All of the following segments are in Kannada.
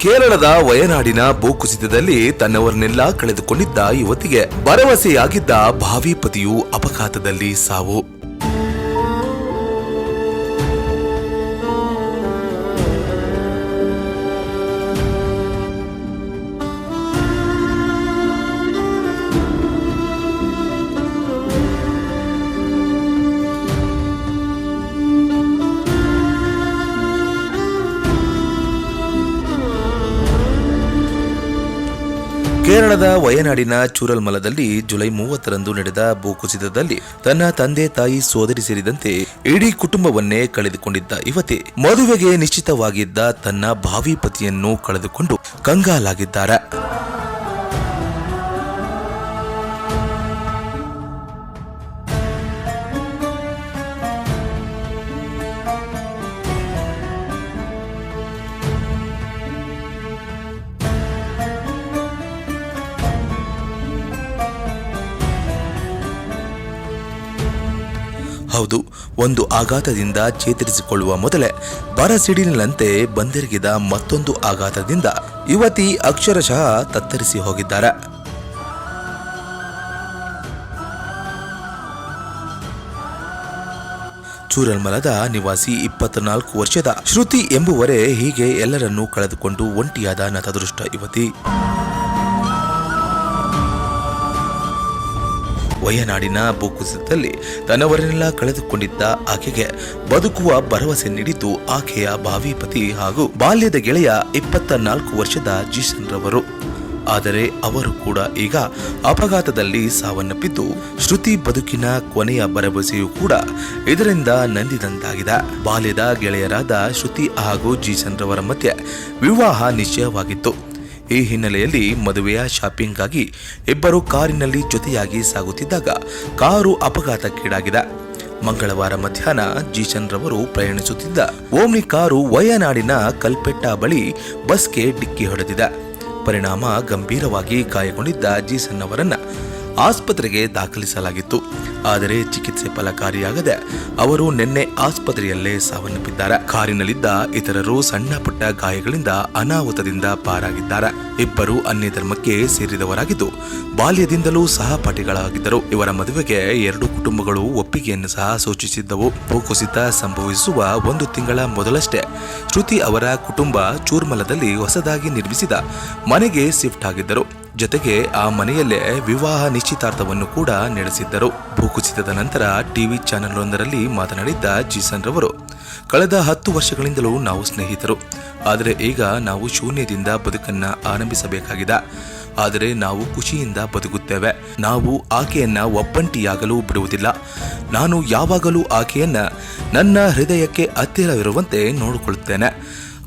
ಕೇರಳದ ವಯನಾಡಿನ ಭೂಕುಸಿತದಲ್ಲಿ ತನ್ನವರನ್ನೆಲ್ಲ ಕಳೆದುಕೊಂಡಿದ್ದ ಯುವತಿಗೆ ಭರವಸೆಯಾಗಿದ್ದ ಭಾವಿ ಪತಿಯು ಅಪಘಾತದಲ್ಲಿ ಸಾವು. ಕೇರಳದ ವಯನಾಡಿನ ಚೂರಲ್ಮಲದಲ್ಲಿ ಜುಲೈ ಮೂವತ್ತರಂದು ನಡೆದ ಭೂಕುಸಿತದಲ್ಲಿ ತನ್ನ ತಂದೆ ತಾಯಿ ಸೋದರಿ ಸೇರಿದಂತೆ ಇಡೀ ಕುಟುಂಬವನ್ನೇ ಕಳೆದುಕೊಂಡಿದ್ದ ಯುವತಿ. ಮದುವೆಗೆ ನಿಶ್ಚಿತವಾಗಿದ್ದ ತನ್ನ ಭಾವಿ ಪತಿಯನ್ನು ಕಳೆದುಕೊಂಡು ಕಂಗಾಲಾಗಿದ್ದಾರೆ. ಹೌದು, ಒಂದು ಆಘಾತದಿಂದ ಚೇತರಿಸಿಕೊಳ್ಳುವ ಮೊದಲೇ ಬರಸಿಡಿಲಿನಂತೆ ಬಂದಿರುಗಿದ ಮತ್ತೊಂದು ಆಘಾತದಿಂದ ಯುವತಿ ಅಕ್ಷರಶಃ ತತ್ತರಿಸಿ ಹೋಗಿದ್ದಾರೆ. ಚೂರಲ್ಮಲದ ನಿವಾಸಿ ಇಪ್ಪತ್ನಾಲ್ಕು ವರ್ಷದ ಶ್ರುತಿ ಎಂಬುವರೇ ಹೀಗೆ ಎಲ್ಲರನ್ನೂ ಕಳೆದುಕೊಂಡು ಒಂಟಿಯಾದ ನತದೃಷ್ಟ ಯುವತಿ. ವಯನಾಡಿನ ಭೂಕುಸಿತದಲ್ಲಿ ತನ್ನವರನ್ನೆಲ್ಲ ಕಳೆದುಕೊಂಡಿದ್ದ ಆಕೆಗೆ ಬದುಕುವ ಭರವಸೆ ನೀಡಿದ್ದು ಆಕೆಯ ಭಾವಿ ಪತಿ ಹಾಗೂ ಬಾಲ್ಯದ ಗೆಳೆಯ ಇಪ್ಪತ್ತ ನಾಲ್ಕು ವರ್ಷದ ಜಿಶನ್ ರವರು ಆದರೆ ಅವರು ಕೂಡ ಈಗ ಅಪಘಾತದಲ್ಲಿ ಸಾವನ್ನಪ್ಪಿದ್ದು ಶ್ರುತಿ ಬದುಕಿನ ಕೊನೆಯ ಭರವಸೆಯೂ ಕೂಡ ಇದರಿಂದ ನಂದಿದಂತಾಗಿದೆ. ಬಾಲ್ಯದ ಗೆಳೆಯರಾದ ಶ್ರುತಿ ಹಾಗೂ ಜೀಸನ್ ರವರ ಮಧ್ಯೆ ವಿವಾಹ ನಿಶ್ಚಯವಾಗಿತ್ತು. ಈ ಹಿನ್ನೆಲೆಯಲ್ಲಿ ಮದುವೆಯ ಶಾಪಿಂಗ್ಗಾಗಿ ಇಬ್ಬರು ಕಾರಿನಲ್ಲಿ ಜೊತೆಯಾಗಿ ಸಾಗುತ್ತಿದ್ದಾಗ ಕಾರು ಅಪಘಾತಕ್ಕೀಡಾಗಿದೆ. ಮಂಗಳವಾರ ಮಧ್ಯಾಹ್ನ ಜೀಶನ್ ರವರು ಪ್ರಯಾಣಿಸುತ್ತಿದ್ದ ಓಮ್ನಿ ಕಾರು ವಯನಾಡಿನ ಕಲ್ಪೆಟ್ಟ ಬಳಿ ಬಸ್ಗೆ ಡಿಕ್ಕಿ ಹೊಡೆದಿದೆ. ಪರಿಣಾಮ ಗಂಭೀರವಾಗಿ ಗಾಯಗೊಂಡಿದ್ದ ಜೀಸನ್ ಅವರನ್ನ ಆಸ್ಪತ್ರೆಗೆ ದಾಖಲಿಸಲಾಗಿತ್ತು. ಆದರೆ ಚಿಕಿತ್ಸೆ ಫಲಕಾರಿಯಾಗದೆ ಅವರು ನಿನ್ನೆ ಆಸ್ಪತ್ರೆಯಲ್ಲೇ ಸಾವನ್ನಪ್ಪಿದ್ದಾರೆ. ಕಾರಿನಲ್ಲಿದ್ದ ಇತರರು ಸಣ್ಣ ಪುಟ್ಟ ಗಾಯಗಳಿಂದ ಅನಾಹುತದಿಂದ ಪಾರಾಗಿದ್ದಾರೆ. ಇಬ್ಬರು ಅನ್ಯ ಧರ್ಮಕ್ಕೆ ಸೇರಿದವರಾಗಿದ್ದು, ಬಾಲ್ಯದಿಂದಲೂ ಸಹಪಾಠಿಗಳಾಗಿದ್ದರು. ಇವರ ಮದುವೆಗೆ ಎರಡು ಕುಟುಂಬಗಳು ಒಪ್ಪಿಗೆಯನ್ನು ಸಹ ಸೂಚಿಸಿದ್ದವು. ಭೂಕುಸಿತ ಸಂಭವಿಸುವ ಒಂದು ತಿಂಗಳ ಮೊದಲಷ್ಟೇ ಶ್ರುತಿ ಅವರ ಕುಟುಂಬ ಚೂರ್ಮಲದಲ್ಲಿ ಹೊಸದಾಗಿ ನಿರ್ಮಿಸಿದ ಮನೆಗೆ ಶಿಫ್ಟ್ ಆಗಿದ್ದರು. ಜೊತೆಗೆ ಆ ಮನೆಯಲ್ಲೇ ವಿವಾಹ ನಿಶ್ಚಿತಾರ್ಥವನ್ನು ಕೂಡ ನಡೆಸಿದ್ದರು. ಭೂಕುಸಿತದ ನಂತರ ಟಿವಿ ಚಾನೆಲ್ ಒಂದರಲ್ಲಿ ಮಾತನಾಡಿದ್ದ ಜೀಸನ್ ರವರು, ಕಳೆದ ಹತ್ತು ವರ್ಷಗಳಿಂದಲೂ ನಾವು ಸ್ನೇಹಿತರು. ಆದರೆ ಈಗ ನಾವು ಶೂನ್ಯದಿಂದ ಬದುಕನ್ನ ಆರಂಭಿಸಬೇಕಾಗಿದೆ. ಆದರೆ ನಾವು ಖುಷಿಯಿಂದ ಬದುಕುತ್ತೇವೆ. ನಾವು ಆಕೆಯನ್ನ ಒಬ್ಬಂಟಿಯಾಗಲು ಬಿಡುವುದಿಲ್ಲ. ನಾನು ಯಾವಾಗಲೂ ಆಕೆಯನ್ನ ನನ್ನ ಹೃದಯಕ್ಕೆ ಹತ್ತಿರವಿರುವಂತೆ ನೋಡಿಕೊಳ್ಳುತ್ತೇನೆ.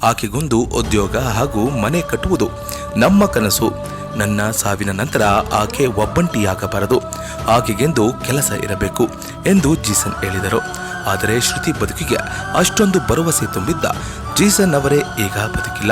ಆಕೆಗೊಂದು ಉದ್ಯೋಗ ಹಾಗೂ ಮನೆ ಕಟ್ಟುವುದು. ನಮ್ಮ ಕನಸು. ನನ್ನ ಸಾವಿನ ನಂತರ ಆಕೆ ಒಬ್ಬಂಟಿಯಾಗಬಾರದು. ಆಕೆಗೆಂದು ಕೆಲಸ ಇರಬೇಕು ಎಂದು ಜೀಸನ್ ಹೇಳಿದರು. ಆದರೆ ಶ್ರುತಿ ಬದುಕಿಗೆ ಅಷ್ಟೊಂದು ಭರವಸೆ ತುಂಬಿದ್ದ ಜೀಸನ್ ಅವರೇ ಈಗ ಬದುಕಿಲ್ಲ.